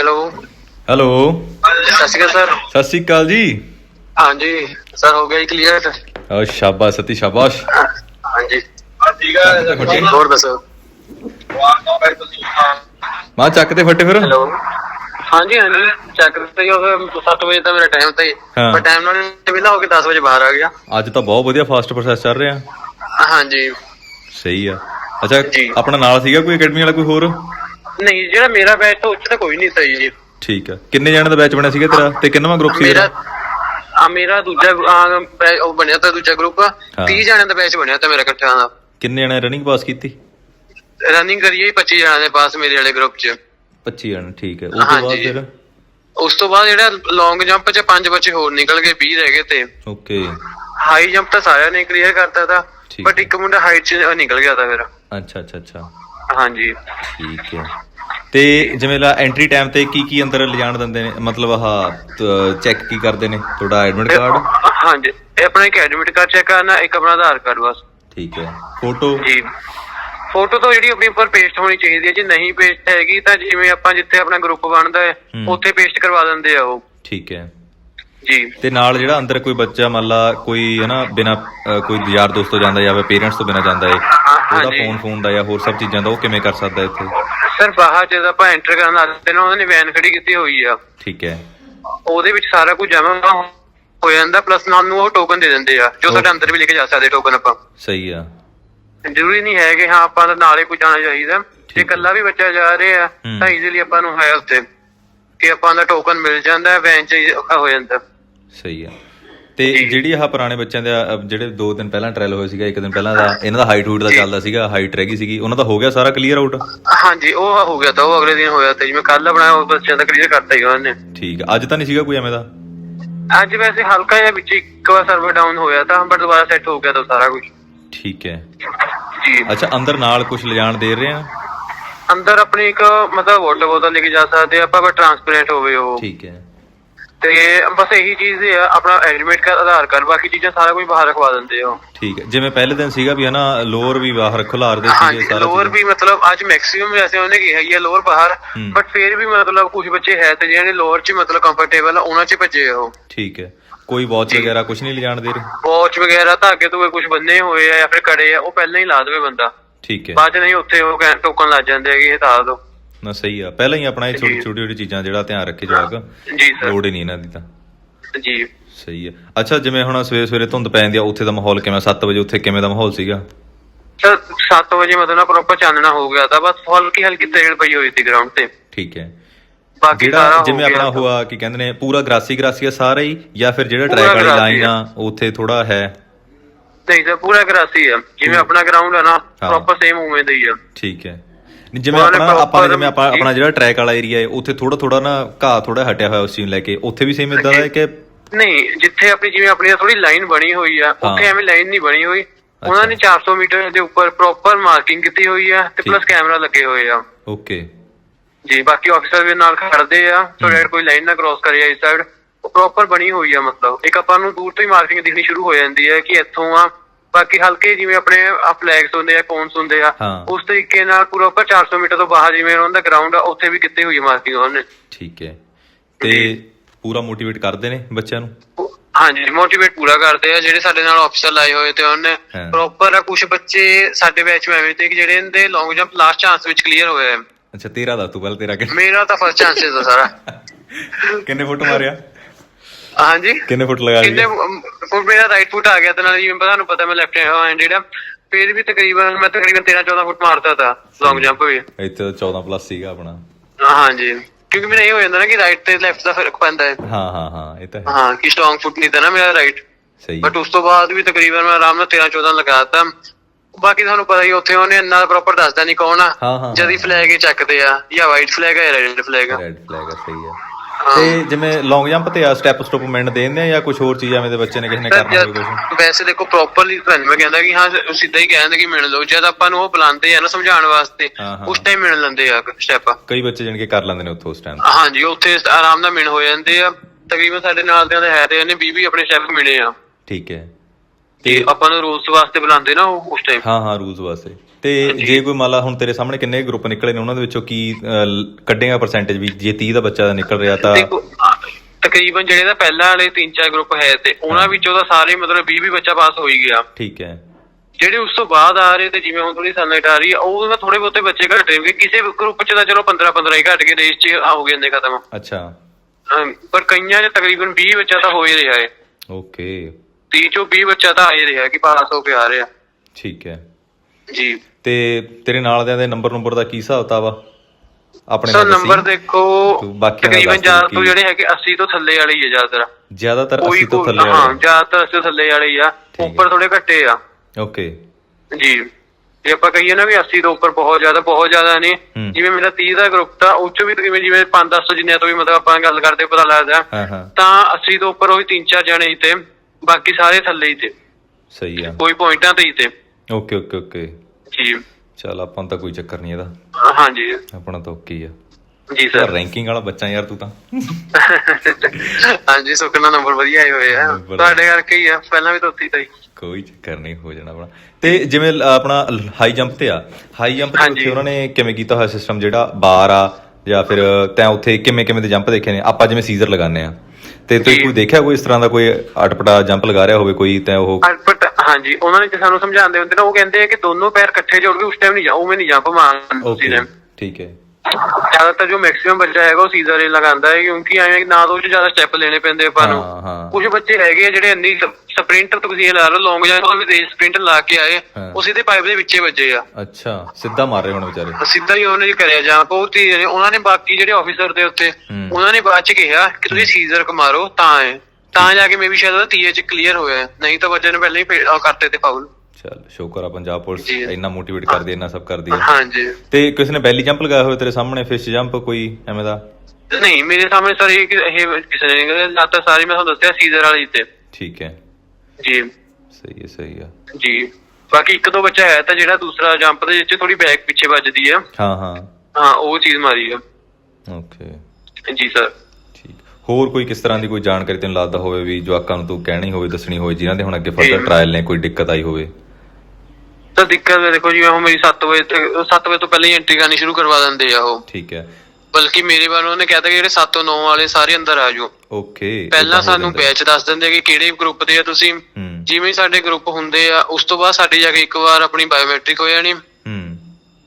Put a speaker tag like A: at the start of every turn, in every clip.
A: Hello.
B: Hello.
A: ਸਤਿ ਸ਼੍ਰੀ ਅਕਾਲ sir.
B: ਸਤਿ ਸ਼੍ਰੀ ਅਕਾਲ ਜੀ।
A: ਹਾਂਜੀ ਸਰ ਹੋ ਗਿਆ ਕਲੀਅਰ
B: ਆ ਸ਼ਾਬਾਸ਼ ਸਤੀ ਸ਼ਾਬਾਸ਼।
A: ਹਾਂਜੀ।
B: ਠੀਕ ਹੈ
A: ਹੋਰ ਦੱਸੋ?
B: ਮਾਂ ਚੱਕ ਤੇ ਫੱਟੇ ਫਿਰ।
A: ਹੈਲੋ। ਹਾਂਜੀ ਹਾਂਜੀ। ਚੈੱਕ ਤੇ ਉਹ 7 ਵਜੇ ਦਾ ਮੇਰਾ ਟਾਈਮ ਤਾਂ ਹੀ।
B: ਹਾਂ।
A: ਪਰ ਟਾਈਮ ਨਾਲ ਵਿਲਾ ਹੋ ਕੇ 10 ਵਜੇ ਬਾਹਰ ਆ ਗਿਆ।
B: ਅੱਜ ਤਾਂ ਬਹੁਤ ਵਧੀਆ ਫਾਸਟ ਪ੍ਰੋਸੈਸ ਚੱਲ ਰਿਹਾ।
A: ਹਾਂਜੀ।
B: ਸਹੀ ਆ। ਅੱਛਾ
A: ਜੀ।
B: ਆਪਣਾ ਨਾਲ ਸੀਗਾ ਕੋਈ ਅਕੈਡਮੀ ਵਾਲਾ ਕੋਈ ਹੋਰ?
A: ਨਹੀਂ ਜਿਹੜਾ ਮੇਰਾ ਬੈਚ ਤਾਂ ਉੱਚ ਤਾਂ ਕੋਈ ਨਹੀਂ ਸਹੀ ਜੀ।
B: ਠੀਕ ਆ। ਕਿੰਨੇ ਜਣਾਂ ਦਾ ਬੈਚ ਬਣਿਆ ਸੀਗਾ ਤੇਰਾ? ਤੇ ਕਿੰਨਵਾਂ ਗਰੁੱਪ ਸੀ
A: ਮੇਰਾ ਆ ਮੇਰਾ ਦੂਜਾ ਆ, ਬੈ- ਉਹ ਬਣਿਆ ਤਾਂ ਦੂਜਾ ਗਰੁੱਪ
B: ਹਾਂ।
A: 30 ਜਣਿਆਂ ਦਾ ਬੈਚ ਬਣਿਆ ਤਾਂ ਮੇਰਾ ਇਕੱਠਿਆਂ ਦਾ।
B: ਕਿੰਨੇ ਜਣਾਂ ਰਨਿੰਗ ਪਾਸ ਕੀਤੀ?
A: ਰਨਿੰਗ ਕਰੀਏ 25 ਜਣਿਆਂ ਦੇ ਪਾਸ ਮੇਰੇ ਵਾਲੇ ਗਰੁੱਪ 'ਚ।
B: 25 ਜਣ ਠੀਕ ਹੈ ਉਸ ਤੋਂ ਬਾਅਦ
A: ਹਾਂਜੀ।
B: ਫਿਰ?
A: ਉਸ ਤੋਂ ਬਾਅਦ ਜਿਹੜਾ ਲੌਂਗ ਜੰਪ 'ਚ ਪੰਜ ਬੱਚੇ ਹੋਰ ਨਿਕਲ ਗਏ 20 ਰਹਿ ਗਏ ਤੇ।
B: ਓਕੇ।
A: ਹਾਈ ਜੰਪ ਤਾਂ ਸਾਰਿਆਂ ਨੇ ਕਲੀਅਰ ਕਰਤਾ ਤਾ
B: ਠੀਕ
A: ਬਟ ਇੱਕ ਮੁੰਡਾ ਹਾਈਟ 'ਚ ਨਿਕਲ ਗਿਆ ਤਾਂ ਫਿਰ।
B: ਅੱਛਾ ਅੱਛਾ ਅੱਛਾ।
A: ਹਾਂਜੀ।
B: ਠੀਕ ਹੈ। ਤੇ ਜਿਵੇਂ ਲਾ ਐਂਟਰੀ ਟਾਈਮ ਤੇ ਕੀ ਕੀ ਅੰਦਰ ਲਿਜਾਣ ਦਿੰਦੇ ਨੇ? ਮਤਲਬ ਆਹ ਚੈੱਕ ਕੀ ਕਰਦੇ ਨੇ? ਤੁਹਾਡਾ ਐਡਮਿਟ ਕਾਰਡ
A: ਹਾਂਜੀ ਇਹ ਆਪਣਾ ਇੱਕ ਐਡਮਿਟ ਕਾਰਡ ਚੈੱਕ ਕਰਨਾ ਇੱਕ ਆਪਣਾ ਆਧਾਰ ਕਾਰਡ ਬਸ।
B: ਠੀਕ ਹੈ। ਫੋਟੋ
A: ਜੀ। ਫੋਟੋ ਤਾਂ ਜਿਹੜੀ ਆਪਣੀ ਉੱਪਰ ਪੇਸਟ ਹੋਣੀ ਚਾਹੀਦੀ ਹੈ ਜੇ ਨਹੀਂ ਪੇਸਟ ਹੈਗੀ ਤਾਂ ਜਿਵੇਂ ਆਪਾਂ ਜਿੱਥੇ ਆਪਣਾ ਗਰੁੱਪ ਬਣਦਾ ਹੈ। ਉੱਥੇ ਪੇਸਟ ਕਰਵਾ ਦਿੰਦੇ ਆ ਉਹ।
B: ਠੀਕ ਹੈ।
A: ਜੀ।
B: ਤੇ ਨਾਲ ਜਿਹੜਾ ਅੰਦਰ ਕੋਈ ਬੱਚਾ ਮੰਨ ਲਾ ਕੋਈ ਹੈ ਨਾ ਬਿਨਾ ਕੋਈ ਯਾਰ ਦੋਸਤ ਤੋਂ ਜਾਂਦਾ ਜਾਂ ਪੇਰੈਂਟਸ ਤੋਂ ਬਿਨਾ ਜਾਂਦਾ ਹੈ ਉਹਦਾ। ਫੋਨ ਫੋਨ ਦਾ ਜਾਂ ਹੋਰ ਸਭ ਚੀਜ਼ਾਂ ਦਾ ਉਹ ਕਿਵੇਂ ਕਰ ਸਕਦਾ ਇੱਥੇ?
A: ਸਰ ਬਾਹਰ ਜਦੋਂ ਆਪਾਂ ਐਂਟਰ ਕਰਨ ਆਉਂਦੇ ਨਾ ਉਹਨਾਂ ਨੇ ਵੈਨ ਖੜੀ ਕੀਤੀ ਹੋਈ ਆ।
B: ਠੀਕ ਹੈ।
A: ਉਹਦੇ ਵਿੱਚ ਸਾਰਾ ਕੁਝ ਜਮਾ ਹੋ ਜਾਂਦਾ ਪਲੱਸ ਨਾਲ ਨੂੰ ਉਹ ਟੋਕਨ ਦੇ ਦਿੰਦੇ ਆ ਜੋ ਤੁਹਾਡੇ ਅੰਦਰ ਵੀ ਲੈ ਕੇ ਜਾ ਸਕਦੇ ਟੋਕਨ ਆਪਾਂ।
B: ਸਹੀ ਆ।
A: ਜ਼ਰੂਰੀ ਨਹੀਂ ਹੈ ਕਿ ਹਾਂ ਆਪਾਂ ਤਾਂ ਨਾਲੇ ਕੋਈ ਜਾਣਾ ਚਾਹੀਦਾ। ਜੇ। ਇਕੱਲਾ ਵੀ ਬੱਚਾ ਜਾ ਰਿਹਾ। ਤਾਂ ਈਜ਼ੀਲੀ ਆਪਾਂ ਨੂੰ ਹੈ ਉੱਥੇ ਕਿ ਆਪਾਂ ਦਾ ਟੋਕਨ ਮਿਲ ਜਾਂਦਾ ਵੈਨ ਚ ਹੋ ਜਾਂਦਾ।
B: ਸਹੀ ਆ। ਤੇ। ਜਿਹੜੀ ਆਹ ਪੁਰਾਣੇ ਬੱਚਿਆਂ ਦੇ ਜਿਹੜੇ 2 ਦਿਨ ਪਹਿਲਾਂ ਟ੍ਰਾਇਲ ਹੋਇਆ ਸੀਗਾ ਇੱਕ ਦਿਨ ਪਹਿਲਾਂ ਦਾ ਇਹਨਾਂ ਦਾ ਹਾਈਟ ਹੂਟ ਦਾ। ਚੱਲਦਾ ਸੀਗਾ ਹਾਈਟ ਰਹਿ ਗਈ ਸੀਗੀ ਉਹਨਾਂ ਦਾ ਹੋ ਗਿਆ ਸਾਰਾ ਕਲੀਅਰ ਆਊਟ
A: ਹਾਂਜੀ ਉਹ ਹੋ ਗਿਆ ਤਾਂ ਉਹ ਅਗਲੇ ਦਿਨ ਹੋਇਆ ਤਾਂ ਜਿਵੇਂ ਕੱਲ ਬਣਾਇਆ ਉਹ ਬੱਚਿਆਂ ਦਾ ਕਲੀਅਰ ਕਰਤਾ ਹੀ ਉਹਨਾਂ ਨੇ।
B: ਠੀਕ ਅੱਜ ਤਾਂ ਨਹੀਂ ਸੀਗਾ ਕੋਈ ਐਵੇਂ ਦਾ?
A: ਅੱਜ ਵੈਸੇ ਹਲਕਾ ਜਿਹਾ ਵਿੱਚ ਇੱਕ ਵਾਰ ਸਰਵਰ ਡਾਊਨ ਹੋਇਆ ਤਾਂ ਬਟ ਦੁਬਾਰਾ ਸੈੱਟ ਹੋ ਗਿਆ ਤਾਂ ਸਾਰਾ ਕੁਝ
B: ਠੀਕ ਹੈ।
A: ਜੀ।
B: ਅੱਛਾ ਅੰਦਰ ਨਾਲ ਕੁਝ ਲਿਜਾਣ ਦੇ ਰਹੇ ਆ?
A: ਅੰਦਰ ਆਪਣੀ ਇੱਕ ਮਤਲਬ ਵਾਟਰ ਬੋਤਲ ਲੈ ਕੇ ਜਾ ਸਕਦੇ ਆਪਾਂ ਬਟ ਟਰਾਂਸਪੇਰੈਂਟ ਹੋਵੇ ਉਹ।
B: ਠੀਕ ਹੈ।
A: ਤੇ ਬਸ ਇਹੀ ਚੀਜ਼ ਹੈ ਆਪਣਾ ਐਡਮਿਟ ਕਾਰਡ ਆਧਾਰ ਕਾਰਡ ਬਾਕੀ ਚੀਜ਼ਾਂ ਸਾਰਾ ਕੁਝ ਬਾਹਰ ਰਖਵਾ ਦਿੰਦੇ ਉਹ
B: ਠੀਕ ਹੈ ਜਿਵੇਂ ਪਹਿਲੇ ਦਿਨ ਸੀਗਾ ਵੀ ਹਨਾ ਲੋਅਰ ਵੀ ਬਾਹਰ ਖੁਲਾਰਦੇ
A: ਹਾਂਜੀ
B: ਸੀਗੇ ਸਾਰਾ
A: ਲੋਅਰ। ਵੀ ਮਤਲਬ ਅੱਜ ਮੈਕਸਿਮਮ ਵੈਸੇ ਉਹਨੇ ਕਿਹਾ ਹੀ ਹੈ ਲੋਅਰ ਬਾਹਰ
B: ਹੂੰ।
A: ਬਟ ਫਿਰ ਵੀ ਮਤਲਬ ਕੁਝ ਬੱਚੇ ਹੈ ਤੇ ਜਿਹੜੇ ਲੋਅਰ 'ਚ ਮਤਲਬ ਕੰਫਰਟੇਬਲ ਆ ਉਹਨਾਂ 'ਚ ਭੱਜੇ ਉਹ
B: ਠੀਕ ਹੈ ਕੋਈ ਵਾਚ। ਵਗੈਰਾ ਕੁਝ ਨਹੀਂ ਲਿਜਾਣ ਦੇ ਰਹੇ
A: ਵਾਚ ਵਗੈਰਾ ਧਾਗੇ ਤੋਂ ਕੁਝ ਬੰਨੇ ਹੋਏ ਆ ਜਾਂ ਫਿਰ ਕੜੇ ਆ ਉਹ ਪਹਿਲਾਂ ਹੀ ਲਾ ਦੇਵੇ ਬੰਦਾ
B: ਠੀਕ ਹੈ
A: ਬਾਅਦ ਨਹੀਂ ਉੱਥੇ ਉਹ ਟੋਕਨ ਲੱਗ ਜਾਂਦੇ ਹੈਗੇ ਇਹ ਤਾਂ ਦੋ
B: ਨਾ ਸਹੀ ਆ। ਪਹਿਲਾਂ ਹੀ ਆਪਣਾ ਇਹ ਛੋਟੀ। ਛੋਟੀ ਚੀਜ਼ਾਂ ਜਿਹੜਾ ਧਿਆਨ ਰੱਖੇ ਜਵਾਕ
A: ਜੀ ਸਰ।
B: ਲੋੜ ਹੀ ਨਹੀਂ ਇਹਨਾਂ ਦੀ ਤਾਂ।
A: ਜੀ।
B: ਸਹੀ ਹੈ ਅੱਛਾ ਜਿਵੇਂ ਹੁਣ ਸਵੇਰੇ ਸਵੇਰੇ ਧੁੰਦ ਪੈ ਜਾਂਦੀ ਆ ਉੱਥੇ ਦਾ ਮਾਹੌਲ ਕਿਵੇਂ? 7 ਵਜੇ ਉੱਥੇ ਕਿਵੇਂ ਦਾ ਮਾਹੌਲ ਸੀਗਾ?
A: ਸਰ 7 ਵਜੇ ਮਤਲਬ ਨਾ ਪ੍ਰੋਪਰ ਚਾਨਣਾ ਹੋ ਗਿਆ ਤਾਂ ਬਸ ਹਲਕੀ ਹਲਕੀ ਤੇੜ ਪਈ ਹੋਈ ਸੀ ਗਰਾਊਂਡ ਤੇ।
B: ਠੀਕ ਹੈ। ਜਿਹੜਾ ਜਿਵੇਂ ਆਪਣਾ। ਹੋਆ ਕੀ ਕਹਿੰਦੇ ਨੇ ਪੂਰਾ ਗ੍ਰਾਸੀ ਗ੍ਰਾਸੀ ਆ ਸਾਰਾ ਹੀ ਜਾਂ ਫਿਰ ਜਿਹੜਾ ਟਰੈਕ ਵਾਲੀ ਲਾਈਨ
A: ਆ।
B: ਆ ਉੱਥੇ ਥੋੜਾ ਹੈ?
A: ਨਹੀਂ ਤਾਂ ਪੂਰਾ ਗਰਾਸੀ ਆ। ਜਿਵੇਂ। ਆਪਣਾ ਗਰਾਊਂਡ ਹੈ ਨਾ। ਪ੍ਰੋਪਰ ਸੇਮ ਉਵੇਂ ਦਾ ਹੀ ਆ।
B: ਠੀਕ ਹੈ। ਜਿਵੇਂ ਆਪਣਾ ਆਪਾਂ ਜਿਵੇਂ ਆਪਾਂ। ਆਪਣਾ ਜਿਹੜਾ ਟਰੈਕ ਵਾਲਾ ਏਰੀਆ ਹੈ ਉੱਥੇ ਥੋੜਾ ਥੋੜਾ ਨਾ ਘਾਹ ਥੋੜਾ ਹਟਿਆ ਹੋਇਆ ਉਸ ਚੀਜ਼ ਨੂੰ ਲੈ ਕੇ ਉੱਥੇ ਵੀ ਸੇਮ ਇਦਾਂ ਦਾ ਹੈ ਕਿ
A: ਨਹੀਂ ਜਿੱਥੇ ਆਪਣੀ ਜਿਵੇਂ ਆਪਣੀ ਥੋੜੀ ਲਾਈਨ ਬਣੀ ਹੋਈ ਆ। ਉੱਥੇ ਐਵੇਂ ਲਾਈਨ ਨਹੀਂ ਬਣੀ ਹੋਈ ਉਹਨਾਂ। ਨੇ 400 ਮੀਟਰ ਦੇ ਉੱਪਰ ਪ੍ਰੋਪਰ ਮਾਰਕਿੰਗ ਕੀਤੀ ਹੋਈ ਆ ਤੇ। ਪਲੱਸ ਕੈਮਰਾ ਲੱਗੇ ਹੋਏ ਆ
B: ਓਕੇ
A: ਜੀ ਬਾਕੀ ਆਫੀਸਰ ਵੀ ਨਾਲ ਖੜਦੇ ਆ ਸੋ। ਡੈਟ ਕੋਈ ਲਾਈਨ ਨਾ ਕ੍ਰੋਸ ਕਰੇ ਇਸ ਸਾਈਡ ਪ੍ਰੋਪਰ ਬਣੀ ਹੋਈ ਆ ਮਤਲਬ ਇੱਕ ਆਪਾਂ ਨੂੰ ਦੂਰ ਤੋਂ ਹੀ ਮਾਰਕਿੰਗ ਦਿਖਣੀ ਸ਼ੁਰੂ ਹੋ ਜਾਂਦੀ ਹੈ ਕਿ ਇੱਥੋਂ ਆ ਬਾਕੀ ਹਲਕੇ ਜਿਵੇਂ ਆਪਣੇ ਆ ਫਲੈਗਸ ਹੁੰਦੇ ਆ ਕੋਨਸ ਹੁੰਦੇ ਆ
B: ਹਾਂ।
A: ਉਸ ਤਰੀਕੇ ਨਾਲ ਪ੍ਰੋਪਰ 400 ਮੀਟਰ ਤੋਂ ਬਾਹਰ ਜਿਵੇਂ ਉਹਨਾਂ ਦਾ ਗਰਾਊਂਡ ਆ ਉੱਥੇ ਵੀ ਕੀਤੀ ਹੋਈ ਮਾਰਕਿੰਗ ਉਹਨੇ।
B: ਠੀਕ ਹੈ। ਤੇ ਪੂਰਾ ਮੋਟੀਵੇਟ ਕਰਦੇ ਨੇ ਬੱਚਿਆਂ ਨੂੰ?
A: ਹਾਂਜੀ ਮੋਟੀਵੇਟ ਪੂਰਾ ਕਰਦੇ ਆ ਜਿਹੜੇ ਸਾਡੇ ਨਾਲ ਆਫੀਸਰ ਲਾਏ ਹੋਏ ਤੇ ਉਹਨੇ
B: ਹਾਂ।
A: ਪ੍ਰੋਪਰ ਆ ਕੁਝ ਬੱਚੇ ਸਾਡੇ ਬੈਚ ਵਿੱਚ ਐਵੇਂ ਤੇ ਕਿ ਜਿਹੜੇ ਇਹਦੇ ਲੌਂਗ ਜੰਪ ਲਾਸਟ ਚਾਂਸ ਵਿੱਚ ਕਲੀਅਰ ਹੋਏ ਆ।
B: ਅੱਛਾ ਤੇਰਾ ਦੱਸ ਤੂੰ ਪਹਿਲਾਂ ਤੇਰਾ ਕਿ-
A: ਮੇਰਾ ਤਾਂ ਫਸਟ ਚਾਂਸਸ ਆ ਸਾਰਾ।
B: ਕਿੰਨੇ ਫੁੱਟ ਮਾਰਿਆ?
A: ਹਾਂਜੀ?
B: ਕਿੰਨੇ ਫੁੱਟ ਲਗਾ
A: ਕਿੰਨੇ
B: ਲਈ
A: ਫੁੱਟ ਮੇਰਾ ਰਾਈਟ ਫੁੱਟ ਆ ਗਿਆ ਤੇ ਨਾਲ ਜਿਵੇਂ ਤੁਹਾਨੂੰ ਪਤਾ ਮੈਂ ਲੈਫਟ ਹੈਂਡਡ ਆ ਫਿਰ ਵੀ ਤਕਰੀਬਨ ਮੈਂ ਤਕਰੀਬਨ 13 14 ਫੁੱਟ ਮਾਰਦਾ ਤਾ ਲੌਂਗ ਜੰਪ ਵੀ।
B: ਇੱਥੇ ਤਾਂ 14 ਪਲੱਸ ਸੀਗਾ ਆਪਣਾ।
A: ਹਾਂਜੀ। ਕਿਉਂਕਿ ਮੈਨੂੰ ਇਹ ਹੋ ਜਾਂਦਾ ਨਾ ਕਿ ਰਾਈਟ ਤੇ ਲੈਫਟ ਦਾ ਫ਼ਰਕ ਪੈਂਦਾ ਹੈ।
B: ਹਾਂ ਹਾਂ ਹਾਂ ਇਹ ਤਾਂ ਹੈ।
A: ਹਾਂ ਕਿ ਸਟਰੋਂਗ ਫੁੱਟ ਨਹੀਂ ਤਾਂ ਨਾ ਮੇਰਾ ਰਾਈਟ
B: ਸਹੀ
A: ਬਟ ਉਸ ਤੋਂ ਬਾਅਦ ਵੀ ਤਕਰੀਬਨ ਮੈਂ ਆਰਾਮ ਨਾਲ 13 14 ਲਗਾਤਾ। ਬਾਕੀ ਤੁਹਾਨੂੰ ਪਤਾ ਹੀ ਉੱਥੇ ਉਹਨੇ ਇੰਨਾ ਪ੍ਰੋਪਰ ਦੱਸਦਾ ਨਹੀਂ ਕੌਣ ਆ। ਜਦੀ ਫਲੈਗ ਹੀ ਚੱਕਦੇ ਆ ਜਾਂ ਵਾਈਟ ਫਲੈਗ ਹੈ ਜਾਂ ਰੈਡ ਫਲੈਗ ਆ।
B: ਰੈਡ ਫਲੈਗ ਆ ਸਹੀ ਹਾਂ। ਤੇ ਜਿਵੇਂ ਲੌਂਗ ਜੰਪ ਤੇ ਆ ਸਟੈਪ ਸਟੋਪ ਮਿੰਟ ਦਿੰਦੇ ਆ ਜਾਂ ਕੁਝ ਹੋਰ ਚੀਜ਼ ਐਵੇਂ ਦੇ ਬੱਚੇ ਨੇ ਕਿਸੇ ਨੇ ਕਰਨਾ ਹੋਵੇ ਕੁਝ
A: ਵੈਸੇ ਦੇਖੋ ਪ੍ਰੋਪਰਲੀ ਤੁਹਾਨੂੰ ਮੈਂ ਕਹਿੰਦਾ ਕਿ ਹਾਂ ਉਹ ਸਿੱਧਾ ਹੀ ਕਹਿੰਦੇ ਕਿ ਮਿਲ ਲਓ। ਜਦ ਆਪਾਂ ਨੂੰ ਉਹ ਬੁਲਾਉਂਦੇ ਆ ਨਾ ਸਮਝਾਉਣ ਵਾਸਤੇ। ਉਸ ਟਾਈਮ ਮਿਲ ਲੈਂਦੇ ਆ ਸਟੈਪ
B: ਕਈ ਬੱਚੇ ਜਾਣ ਕੇ ਕਰ ਲੈਂਦੇ ਨੇ ਉੱਥੋਂ ਉਸ ਟਾਈਮ
A: ਹਾਂਜੀ ਉੱਥੇ ਆਰਾਮ ਨਾਲ ਮਿਲ ਹੋ ਜਾਂਦੇ ਆ। ਤਕਰੀਬਨ ਸਾਡੇ ਨਾਲ ਦੇ ਹੈ ਤੇ ਉਹਨੇ 20 20 ਆਪਣੇ ਸਟੈਪ ਮਿਲੇ ਆ।
B: ਠੀਕ ਹੈ।
A: ਤੇ ਆਪਾਂ ਨੂੰ ਰੋਜ਼ ਵਾਸਤੇ ਬੁਲਾਉਂਦੇ ਨਾ ਉਹ ਉਸ ਟਾਈਮ
B: ਹਾਂ ਹਾਂ ਰੂਲਸ ਵਾਸਤੇ। ਤੇ ਜੇ ਕੋਈ ਮੰਨ ਲਾ ਹੁਣ ਤੇਰੇ ਸਾਹਮਣੇ ਕਿੰਨੇ ਗਰੁੱਪ ਨਿਕਲੇ ਨੇ ਉਹਨਾਂ ਦੇ ਵਿੱਚੋਂ ਕੀ ਕੱਢੇਗਾ ਪਰਸੈਂਟੇਜ ਵੀ? ਜੇ 30 ਦਾ ਬੱਚਾ ਨਿਕਲ ਰਿਹਾ ਤਾਂ?
A: ਤਕਰੀਬਨ ਜਿਹੜੇ ਦਾ ਪਹਿਲਾਂ ਵਾਲੇ ਤਿੰਨ ਚਾਰ ਗਰੁੱਪ ਹੈ ਤੇ ਉਹਨਾਂ ਵਿੱਚੋਂ ਤਾਂ ਸਾਰੇ ਮਤਲਬ 20 20 ਬੱਚਾ ਪਾਸ ਹੋ ਹੀ ਗਿਆ।
B: ਠੀਕ ਹੈ।
A: ਜਿਹੜੇ ਉਸ ਤੋਂ ਬਾਅਦ ਆ ਰਹੇ ਤੇ ਜਿਵੇਂ ਹੁਣ ਥੋੜੀ ਸਨਲਾਈਟ ਆ ਰਹੀ ਆ ਉਹ ਨਾ ਥੋੜੇ ਬਹੁਤੇ ਬੱਚੇ ਘਟੇ ਹੋਣਗੇ ਕਿਸੇ ਗਰੁੱਪ 'ਚ ਤਾਂ ਚਲੋ 15 15 ਹੀ ਘਟ ਗਏ ਦੇਸ਼ 'ਚ ਹੋ ਗਏ ਨੇ ਖਤਮ।
B: ਅੱਛਾ।
A: ਪਰ ਕਈਆਂ 'ਚ ਤਕਰੀਬਨ 20 ਬੱਚਾ ਤਾਂ ਹੋ ਹੀ ਰਿਹਾ ਹੈ।
B: ਓਕੇ
A: 30 ਚੋਂ 20 ਬੱਚਾ ਤਾਂ ਆ ਹੀ ਰਿਹਾ ਕਿ ਪਾਸ ਹੋ ਕੇ ਆ ਰਿਹਾ।
B: ਠੀਕ ਹੈ।
A: ਜੀ।
B: ਤੇ ਤੇਰੇ ਨਾਲ ਦੇ ਨੰਬਰ ਨੰਬਰ ਦਾ ਕੀ ਹਿਸਾਬ ਤਾ ਵਾ ਆਪਣੇ
A: ਸਰ। ਨੰਬਰ ਦੇਖੋ ਤਕਰੀਬਨ
B: ਦੱਸ ਦੇ
A: ਜ਼ਿਆਦਾ ਤੋਂ
B: ਕੀ-
A: ਜਿਹੜੇ ਹੈਗੇ 80 ਤੋਂ ਥੱਲੇ ਵਾਲੇ ਹੀ ਆ ਜ਼ਿਆਦਾਤਰ।
B: ਜ਼ਿਆਦਾਤਰ
A: ਕੋਈ
B: 80 ਤੋਂ ਥੱਲੇ
A: ਹਾਂ
B: ਵਾਲੇ
A: ਜ਼ਿਆਦਾਤਰ 80 ਤੋਂ ਥੱਲੇ ਵਾਲੇ ਹੀ ਆ।
B: ਹੈ।
A: ਉੱਪਰ ਥੋੜੇ ਘੱਟੇ ਆ।
B: ਓਕੇ।
A: ਜੀ। ਜੇ ਆਪਾਂ ਕਹੀਏ ਨਾ ਵੀ 80 ਤੋਂ ਉੱਪਰ ਬਹੁਤ ਜ਼ਿਆਦਾ ਬਹੁਤ ਜ਼ਿਆਦਾ ਨੇ
B: ਹੂੰ।
A: ਜਿਵੇਂ ਮੇਰਾ 30 ਦਾ ਗਰੁੱਪ ਤਾਂ ਉਹ ਚੋਂ ਵੀ ਤਕਰੀਬਨ ਜਿਵੇਂ 5-10 ਤੋਂ ਜਿੰਨਿਆਂ ਤੋਂ ਵੀ ਮਤਲਬ ਆਪਾਂ ਗੱਲ ਕਰਦੇ ਪਤਾ ਲੱਗਦਾ।
B: ਹਾਂ ਹਾਂ।
A: ਤਾਂ 80 ਤੋਂ ਉੱਪਰ ਉਹੀ 3-4 ਜਣੇ ਹੀ ਤੇ ਬਾਕੀ ਸਾਰੇ ਥੱਲੇ ਹੀ ਤੇ।
B: ਸਹੀ ਆ।
A: ਕੋਈ ਪੁਆਇੰਟਾਂ ਤੇ ਹੀ ਤੇ।
B: ਓਕੇ ਓਕੇ ਓਕੇ
A: ਜੀ।
B: ਚੱਲ ਆਪਾਂ ਨੂੰ ਤਾਂ ਕੋਈ ਚੱਕਰ ਨਹੀਂ ਇਹਦਾ।
A: ਹਾਂਜੀ।
B: ਆਪਣਾ ਤਾਂ ਓਕੇ ਆ।
A: ਜੀ ਸਰ
B: ਰੈਂਕਿੰਗ ਵਾਲਾ ਬੱਚਾ ਯਾਰ ਤੂੰ ਤਾਂ।
A: ਹਾਂਜੀ ਸੁਖਨਾ ਨੰਬਰ ਵਧੀਆ ਆਏ ਹੋਏ ਆ। ਤੁਹਾਡੇ ਕਰਕੇ ਹੀ ਆ। ਪਹਿਲਾਂ ਵੀ ਤਾਂ ਹੀ ਤਾਂ ਹੀ।
B: ਕੋਈ ਚੱਕਰ ਨਹੀਂ ਹੋ ਜਾਣਾ ਆਪਣਾ। ਤੇ ਜਿਵੇਂ ਆਪਣਾ ਹਾਈ ਜੰਪ ਤੇ ਆ। ਹਾਈ ਜੰਪ ਤੇ। ਉੱਥੇ ਉਹਨਾਂ ਨੇ ਕਿਵੇਂ ਕੀਤਾ ਹੋਇਆ ਸਿਸਟਮ ਜਿਹੜਾ ਬਾਰ ਆ? ਜਾਂ ਫਿਰ ਤੈਂ ਉੱਥੇ ਕਿਵੇਂ ਕਿਵੇਂ ਦੇ ਜੰਪ ਦੇਖੇ ਨੇ? ਆਪਾਂ ਜਿਵੇਂ ਸੀਜ਼ਰ ਲਗਾਉਂਦੇ ਆ। ਤੇ ਤੂੰ
A: ਜੀ।
B: ਕੋਈ ਦੇਖਿਆ ਕੋਈ ਇਸ ਤਰ੍ਹਾਂ ਦਾ ਕੋਈ ਅਟਪਟਾ ਜੰਪ ਲਗਾ ਰਿਹਾ ਹੋਵੇ ਕੋਈ ਤੈਂ ਉਹ?
A: ਬਟ ਹਾਂਜੀ ਉਹਨਾਂ ਨੇ ਜੇ ਸਾਨੂੰ ਸਮਝਾਉਂਦੇ ਹੁੰਦੇ ਨਾ ਉਹ ਕਹਿੰਦੇ ਆ ਕਿ ਦੋਨੋਂ ਪੈਰ ਇਕੱਠੇ ਜੋੜ ਕੇ ਉਸ ਟਾਈਮ ਨਹੀਂ ਜਾ ਉਵੇਂ ਨਹੀਂ ਜੰਪ ਮਾਰਨ ਤੁਸੀਂ
B: ਠੀਕ ਹੈ।
A: ਜ਼ਿਆਦਾਤਰ ਜੋ ਮੈਕਸਿਮਮ ਬੱਚਾ ਹੈਗਾ ਉਹ ਸੀਜ਼ਰ ਹੀ ਲਗਾਉਂਦਾ ਹੈ ਕਿਉਂਕਿ ਐਵੇਂ ਨਾ ਤਾਂ ਉਹ 'ਚ ਜ਼ਿਆਦਾ ਸਟੈਪ ਲੈਣੇ ਪੈਂਦੇ ਆਪਾਂ ਨੂੰ।
B: ਹਾਂ ਹਾਂ।
A: ਕੁਝ ਬੱਚੇ ਹੈਗੇ ਆ ਜਿਹੜੇ ਇੰਨੀ ਸਪ੍ਰਿੰਟ ਤੁਸੀਂ ਲਾ ਲਓ ਲੌਂਗ ਜਾਂ ਉਹ ਵੀ ਸਪ੍ਰਿੰਟ ਲਾ ਕੇ ਆਏ
B: ਹਾਂ।
A: ਉਹ ਸਿੱਧੇ ਪਾਈਪ ਦੇ ਵਿੱਚੇ ਵੱਜੇ ਆ।
B: ਅੱਛਾ ਸਿੱਧਾ ਮਾਰ ਰਹੇ ਹੁਣ ਵਿਚਾਰੇ।
A: ਸਿੱਧਾ ਹੀ ਉਹਨੇ ਕਰਿਆ ਜਾਂ ਬਹੁਤ ਹੀ ਉਹਨਾਂ ਨੇ ਬਾਕੀ ਜਿਹੜੇ ਆਫੀਸਰ ਦੇ ਉੱਤੇ
B: ਹੂੰ।
A: ਉਹਨਾਂ ਨੇ ਬਾਅਦ ਚ ਕਿਹਾ ਕਿ ਤੁਸੀਂ ਸੀਜ਼ਰ ਮਾਰੋ ਤਾਂ ਹੈ ਤਾਂ ਜਾ ਕੇ ਮੇਬੀ ਸ਼ਾਇਦ ਉਹਦਾ ਤੀਏ ਚ ਕਲੀਅਰ ਹੋਇਆ ਨਹੀਂ ਤਾਂ ਬੱਚੇ ਨੇ ਪਹਿਲਾਂ ਹੀ ਉਹ ਕਰਤੇ ਤੇ ਫਾਉਲ
B: ਚੱਲ ਸ਼ੁਕਰ ਆ ਪੰਜਾਬ ਪੁਲਿਸ
A: ਜੀ।
B: ਇੰਨਾ ਮੋਟੀਵੇਟ ਕਰਦੀ ਹੈ, ਇੰਨਾ ਸਭ ਕਰਦੀ ਹੈ।
A: ਹਾਂਜੀ
B: ਤੇ ਕਿਸੇ ਨੇ ਬੈਲੀ ਜੰਪ ਲਗਾਇਆ ਹੋਇਆ ਤੇਰੇ ਸਾਹਮਣੇ ਫਿਸ਼ ਜੰਪ ਕੋਈ ਐਵੇਂ ਦਾ?
A: ਨਹੀਂ ਮੇਰੇ ਸਾਹਮਣੇ ਸਰ ਇਹ ਇਹ ਕਿਸੇ ਨੇ ਨਹੀਂ ਨਾ ਤਾਂ ਸਾਰੇ ਮੈਂ ਤੁਹਾਨੂੰ ਦੱਸਿਆ ਸੀਜ਼ਰ ਵਾਲੀ ਤੇ।
B: ਠੀਕ ਹੈ।
A: ਜੀ।
B: ਸਹੀ ਹੈ ਸਹੀ ਆ
A: ਜੀ। ਬਾਕੀ ਇੱਕ ਦੋ ਬੱਚਾ ਹੈ ਤਾਂ ਜਿਹੜਾ ਦੂਸਰਾ ਜੰਪ ਦੇ ਵਿੱਚ ਥੋੜੀ ਬੈਕ ਪਿੱਛੇ ਵੱਜਦੀ ਆ
B: ਹਾਂ ਹਾਂ।
A: ਹਾਂ ਉਹ ਚੀਜ਼ ਮਾਰੀ ਆ।
B: ਓਕੇ
A: ਜੀ ਸਰ।
B: ਠੀਕ। ਹੋਰ ਕੋਈ ਕਿਸ ਤਰ੍ਹਾਂ ਦੀ ਕੋਈ ਜਾਣਕਾਰੀ ਤੈਨੂੰ ਲੱਗਦਾ ਹੋਵੇ ਵੀ ਜਵਾਕਾਂ ਨੂੰ ਤੂੰ ਕਹਿਣੀ ਹੋਵੇ ਦੱਸਣੀ ਹੋਵੇ ਜਿਨ੍ਹਾਂ ਦੇ ਹੁਣ ਅੱਗੇ ਫਰਦਰ
A: ਜੀ।
B: ਟਰਾਇਲ ਨੇ ਕੋਈ ਦਿੱਕਤ ਆਈ ਹੋਵੇ?
A: ਤਾਂ ਦਿੱਕਤ ਹੈ ਦੇਖੋ ਜਿਵੇਂ ਹੁਣ ਮੇਰੀ 7 ਵਜੇ ਤੱਕ 7 ਵਜੇ ਤੋਂ ਪਹਿਲਾਂ ਹੀ ਐਂਟਰੀ ਕਰਨੀ ਸ਼ੁਰੂ ਕਰਵਾ ਦਿੰਦੇ ਆ ਉਹ।
B: ਠੀਕ ਹੈ।
A: ਬਲਕਿ ਮੇਰੇ ਵੱਲੋਂ ਉਹਨੇ ਕਹਿਤਾ ਕਿ ਜਿਹੜੇ 7 ਤੋਂ 9 ਵਾਲੇ ਸਾਰੇ ਅੰਦਰ ਆ ਜਾਓ।
B: ਓਕੇ
A: ਪਹਿਲਾਂ ਸਾਨੂੰ ਬੈਚ ਦੱਸ ਦਿੰਦੇ ਕਿ ਕਿਹੜੇ ਗਰੁੱਪ ਦੇ ਆ ਤੁਸੀਂ। ਜਿਵੇਂ ਸਾਡੇ ਗਰੁੱਪ ਹੁੰਦੇ ਆ ਉਸ ਤੋਂ ਬਾਅਦ ਸਾਡੇ ਜਾ ਕੇ ਇੱਕ ਵਾਰ ਆਪਣੀ ਬਾਇਓਮੈਟ੍ਰਿਕ ਹੋ ਜਾਣੀ।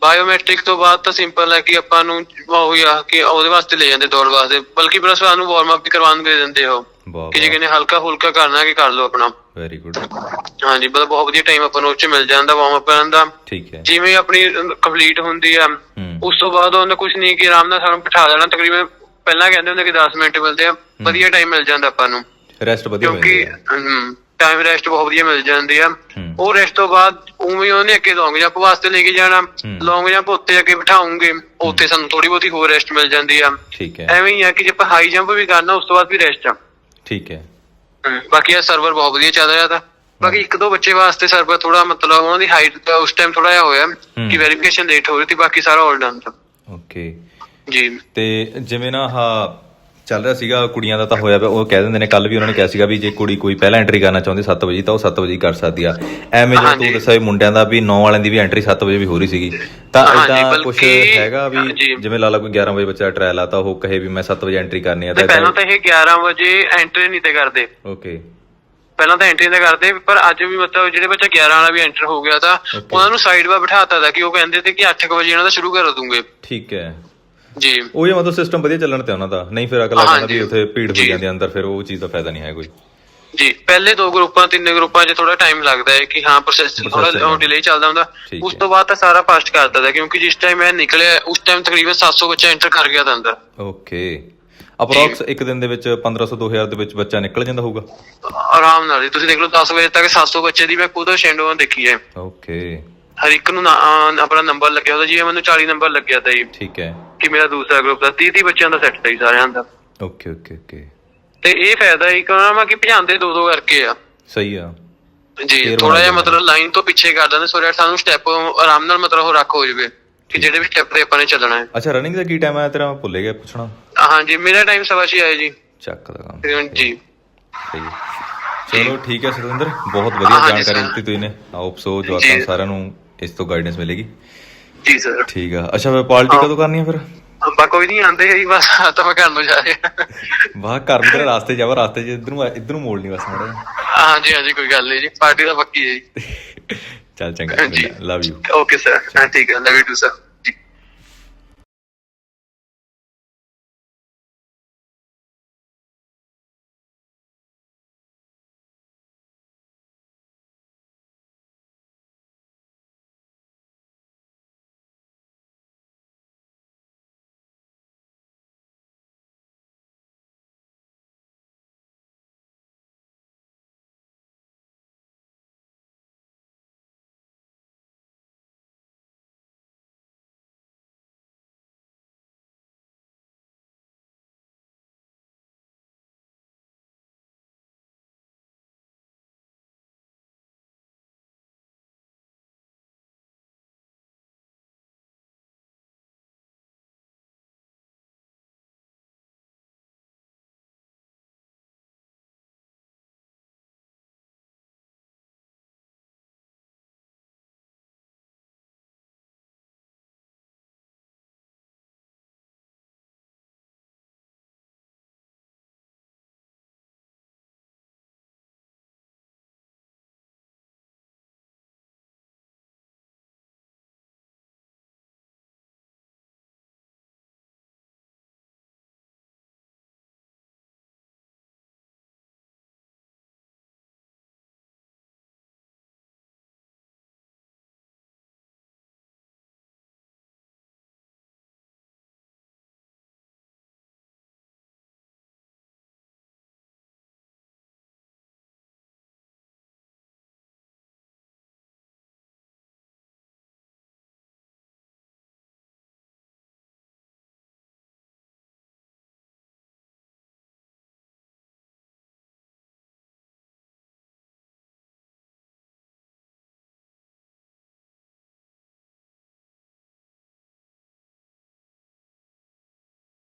A: ਬਾਇਓਮੈਟ੍ਰਿਕ ਤੋਂ ਬਾਅਦ ਤਾਂ ਸਿੰਪਲ ਹੈ ਕਿ ਆਪਾਂ ਨੂੰ ਉਹ ਆ ਕਿ ਉਹਦੇ ਵਾਸਤੇ ਲੈ ਜਾਂਦੇ ਦੌੜ ਵਾਸਤੇ। ਬਲਕਿ ਪਲੱਸ ਸਾਨੂੰ ਵਾਰਮ ਅਪ ਵੀ ਕਰਵਾਉਣ ਦੇ ਦਿੰਦੇ ਹੋ ਕਿ ਜੇ ਕਿਨੇ ਹਲਕਾ ਹੁਲਕਾ ਕਰਨਾ ਕਿ ਕਰ ਲਓ ਆਪਣਾ।
B: ਵੈਰੀ ਗੁੱਡ
A: ਹਾਂਜੀ ਮਤਲਬ ਬਹੁਤ ਵਧੀਆ ਟਾਈਮ ਆਪਾਂ ਨੂੰ ਉੱਚ ਮਿਲ ਜਾਂਦਾ ਵਾਰਮ ਅਪ ਕਰਨ ਦਾ।
B: ਠੀਕ ਹੈ।
A: ਜਿਵੇਂ ਆਪਣੀ ਕੰਪਲੀਟ ਹੁੰਦੀ ਆ ਉਸ ਤੋਂ ਬਾਅਦ ਉਹਨੇ ਕੁਝ ਨਹੀਂ ਕਿ ਆਰਾਮ ਨਾਲ ਸਾਨੂੰ ਬਿਠਾ ਦੇਣਾ। ਤਕਰੀਬਨ ਪਹਿਲਾਂ ਕਹਿੰਦੇ ਹੁੰਦੇ ਕਿ 10 ਮਿੰਟ ਮਿਲਦੇ ਆ। ਵਧੀਆ ਟਾਈਮ ਮਿਲ ਜਾਂਦਾ ਆਪਾਂ ਨੂੰ।
B: ਰੈਸਟ ਵਧੀਆ ਹੋ।
A: ਕਿਉਂਕਿ ਟਾਈਮ ਰੈਸਟ ਬਹੁਤ ਵਧੀਆ ਮਿਲ ਜਾਂਦੀ ਆ।
B: ਹੂੰ।
A: ਉਹ ਰੈਸਟ ਤੋਂ ਬਾਅਦ ਉਵੇਂ ਹੀ ਉਹਨੇ ਅੱਗੇ ਲੌਂਗ ਜੰਪ ਵਾਸਤੇ ਲੈ ਕੇ ਜਾਣਾ।
B: ਹੂੰ।
A: ਲੌਂਗ ਜੰਪ ਉੱਤੇ ਅੱਗੇ ਬਿਠਾਉਂਗੇ ਉੱਥੇ ਸਾਨੂੰ ਥੋੜੀ ਬਹੁਤੀ ਹੋਰ ਰੈਸਟ ਮਿਲ ਜਾਂਦੀ ਆ।
B: ਠੀਕ ਹੈ।
A: ਐਵੇਂ ਹੀ ਆ ਕਿ ਜੇ ਆਪਾਂ ਹਾਈ ਜੰਪ ਵੀ ਕਰਨਾ ਉਸ ਤੋਂ ਬਾਅਦ ਵੀ ਰੈਸਟ ਆ।
B: ਠੀਕ ਹੈ।
A: ਬਾਕੀ ਇਹ ਸਰਵਰ ਬਹੁਤ ਵਧੀਆ ਚੱਲ ਰਿਹਾ ਤਾਂ। ਬਾਕੀ ਇੱਕ ਦੋ ਬੱਚੇ ਵਾਸਤੇ ਸਰਵਰ ਥੋੜਾ ਮਤਲਬ ਉਹਨਾਂ ਦੀ ਹਾਈਟ ਉਸ ਟਾਈਮ ਥੋੜਾ ਜਿਹਾ ਹੋਇਆ ਕਿ ਵੈਰੀਫਿਕੇਸ਼ਨ ਲੇਟ ਹੋ ਰਹੀ ਸੀ ਬਾਕੀ ਸਾਰਾ ਆਲ ਡਨ ਤਾਂ
B: ਓਕੇ
A: ਜੀ।
B: ਤੇ ਜਿਵੇਂ ਨਾ ਆਹ ਚੱਲ ਰਿਹਾ ਸੀਗਾ ਕੁੜੀਆਂ ਦਾ ਤਾਂ ਹੋਇਆ ਪਿਆ ਉਹ ਕਹਿ ਦਿੰਦੇ ਨੇ ਕੱਲ ਵੀ ਉਹਨਾਂ ਨੇ ਕਿਹਾ ਸੀਗਾ ਵੀ ਜੇ ਕੁੜੀ ਕੋਈ ਪਹਿਲਾਂ ਐਂਟਰੀ ਕਰਨਾ ਚਾਹੁੰਦੀ 7 ਵਜੇ ਤਾਂ ਉਹ 7 ਵਜੇ ਕਰ ਸਕਦੀ ਆ ਐਵੇਂ ਜਿਵੇਂ ਤੂੰ। ਦੱਸਿਆ ਵੀ ਮੁੰਡਿਆਂ ਦਾ ਵੀ 9 ਵਾਲਿਆਂ ਦੀ ਵੀ ਐਂਟਰੀ 7 ਵਜੇ ਵੀ ਹੋ ਰਹੀ ਸੀਗੀ ਤਾਂ ਇਦਾਂ ਕੁਝ ਹੈਗਾ ਵੀ। ਜਿਵੇਂ ਲਾ ਲਾ ਕੋਈ 11 ਵਜੇ ਬੱਚਾ ਟ੍ਰਾਇਲ ਆ ਤਾਂ ਉਹ ਕਹੇ ਵੀ ਮੈਂ 7 ਵਜੇ ਐਂਟਰੀ ਕਰਨੀ ਆ
A: ਤੇ
B: ਤਾਂ
A: ਪਹਿਲਾਂ ਤਾਂ ਇਹ 11 ਵਜੇ ਐਂਟਰੀ ਨਹੀਂ ਤੇ ਕਰਦੇ
B: ਓਕੇ
A: ਪਹਿਲਾਂ ਤਾਂ ਐਂਟਰੀ ਤਾਂ ਕਰਦੇ ਪਰ ਅੱਜ ਵੀ ਮਤਲਬ ਜਿਹੜੇ ਬੱਚਾ 11 ਵਾਲਾ ਵੀ ਐਂਟਰ ਹੋ ਗਿਆ ਤਾਂ. ਉਹਨਾਂ ਨੂੰ ਸਾਈਡ 'ਵਾ ਬਿਠਾਤਾ ਦਾ ਕਿ ਉਹ ਕਹਿੰਦੇ ਤੇ ਕਿ 8 ਵਜੇ ਇਹਨਾਂ ਦਾ ਸ਼ੁਰੂ ਕਰ ਦੂੰਗੇ
B: ਠੀਕ ਹੈ
A: ਜੀ
B: ਉਹ ਇਹ ਮਤਲਬ ਸਿਸਟਮ ਵਧੀਆ ਚੱਲਣ ਤੇ ਉਹਨਾਂ ਦਾ ਨਹੀਂ ਫਿਰ ਅਗਲਾ ਕਹਿੰਦਾ ਵੀ। ਉੱਥੇ ਭੀੜ ਹੋ। ਜਾਂਦੀ ਅੰਦਰ ਫਿਰ ਉਹ ਚੀਜ਼ ਦਾ ਫਾਇਦਾ ਨਹੀਂ ਹੈ ਕੋਈ
A: ਜੀ ਪਹਿਲੇ ਦੋ ਗਰੁੱਪਾਂ ਤਿੰਨ ਗਰੁੱਪਾਂ 'ਚ ਥੋੜਾ ਟਾਈਮ ਲੱਗਦਾ ਹੈ ਕਿ ਹਾਂ ਪ੍ਰੋਸੈਸ ਥੋੜਾ। ਡਿਲੇ ਚੱਲਦਾ ਹੁੰਦਾ ਉਸ। ਤੋਂ ਬਾਅਦ ਤਾਂ ਸਾਰਾ ਫਾਸਟ ਕਰ ਦਿੰਦਾ ਕਿਉਂਕਿ ਜਿਸ ਟਾਈਮ ਮੈਂ ਨਿਕਲਿਆ ਉਸ ਟਾਈਮ ਤਕਰੀਬਨ 700 ਬੱਚਾ ਐਂਟਰ ਕਰ ਗਿਆ ਤਾਂ ਅੰਦਰ
B: ਓਕੇ ਅਪਰੋਕਸ ਇੱਕ ਦਿਨ ਦੇ ਵਿੱਚ 1500 2000 ਦੇ ਵਿੱਚ ਬੱਚਾ ਨਿਕਲ ਜਾਂਦਾ ਹੋਊਗਾ
A: ਆਰਾਮ ਨਾਲ। ਤੁਸੀਂ ਦੇਖ ਲਓ 10 ਵਜੇ ਤੱਕ 700 ਬੱਚੇ ਦੀ ਮੈਂ ਖੁਦ ਸ਼ੈਂਡੋਆਂ ਦੇਖੀ ਹੈ
B: ਓਕੇ
A: ਹਰ ਇੱਕ ਨੂੰ ਆਪਣਾ ਨੰਬਰ ਲੱਗਿਆ ਹੁੰਦਾ ਜੀ ਮੈਨੂੰ 40 ਨੰਬਰ ਲੱਗਿਆ ਤਾਂ ਜੀ।
B: ਠੀਕ ਹੈ।
A: ਕਿ ਮੇਰਾ ਦੂਸਰਾ ਗਰੁੱਪ ਦਾ 30 30 ਬੱਚਿਆਂ ਦਾ ਸੈੱਟ ਸੀ ਸਾਰਿਆਂ ਦਾ।
B: ਓਕੇ ਓਕੇ ਓਕੇ
A: ਤੇ ਇਹ ਫਾਇਦਾ ਉਹਨਾਂ ਵਾ ਕਿ ਭਜਾਉਂਦੇ ਦੋ ਦੋ ਕਰਕੇ ਆ।
B: ਸਹੀ ਆ।
A: ਜੀ ਥੋੜਾ ਜਿਹਾ ਮਤਲਬ ਲਾਈਨ ਤੋਂ ਪਿੱਛੇ ਕਰ ਦਿੰਦੇ ਸੋ that ਸਾਨੂੰ ਸਟੈਪ ਆਰਾਮ ਨਾਲ ਮਤਲਬ ਉਹ ਰੱਖ ਹੋ ਜਾਵੇ ਕਿ ਜਿਹੜੇ ਵੀ ਸਟੈਪ ਤੇ ਆਪਾਂ ਨੇ ਚੱਲਣਾ ਹੈ।
B: ਅੱਛਾ ਰਨਿੰਗ ਦਾ ਕੀ ਟਾਈਮ ਆਇਆ ਤੇਰਾ? ਮੈਂ ਭੁੱਲ ਗਿਆ ਪੁੱਛਣਾ।
A: ਹਾਂਜੀ ਮੇਰਾ ਟਾਈਮ ਸਵਾ ਛੇ ਆਇਆ ਜੀ।
B: ਚੱਕ ਦਾ ਕੰਮ।
A: ਜੀ।
B: ਸਹੀ ਹੈ। ਚਲੋ ਠੀਕ ਹੈ ਸਤਿੰਦਰ ਬਹੁਤ ਵਧੀਆ
A: ਹਾਂਜੀ
B: ਜਾਣਕਾਰੀ
A: ਸਰ।
B: ਦਿੱਤੀ ਤੁਸੀਂ ਨੇ। ਆਪ ਸੋ ਜਵਾਕਾਂ
A: ਜੀ।
B: ਸਾਰਿਆਂ ਨੂੰ ਇਸ ਤੋਂ ਗਾਈਡੈਂਸ ਮਿਲੇਗੀ?
A: ਜੀ ਸਰ
B: ਠੀਕ ਆ। ਅੱਛਾ ਫਿਰ ਪਾਰਟੀ ਕਦੋਂ ਕਰਨੀ ਆ ਫਿਰ?
A: ਆਪਾਂ ਕੋਈ ਨਹੀਂ ਆਂਦੇ ਹੈ ਬਸ ਤਾਂ ਮੈਂ ਘਰ ਨੂੰ ਜਾ ਰਿਹਾ।
B: ਵਾਹ ਘਰ ਨੂੰ ਤੇਰੇ ਰਾਸਤੇ ਜਾਵਾ ਰਾਸਤੇ 'ਚ ਇੱਧਰ ਨੂੰ ਇੱਧਰ ਨੂੰ ਮੋੜ ਨਹੀਂ ਬਸ ਮਾੜਾ।
A: ਹਾਂਜੀ ਹਾਂਜੀ ਕੋਈ ਗੱਲ ਨਹੀਂ ਜੀ ਪਾਰਟੀ ਤਾਂ ਪੱਕੀ ਹੈ ਜੀ।
B: ਚੱਲ ਚੰਗਾ। ਲਵ ਯੂ
A: ਓਕੇ ਸਰ ਹਾਂ ਠੀਕ ਹੈ ਲਵ ਯੂ ਟੂ ਸਰ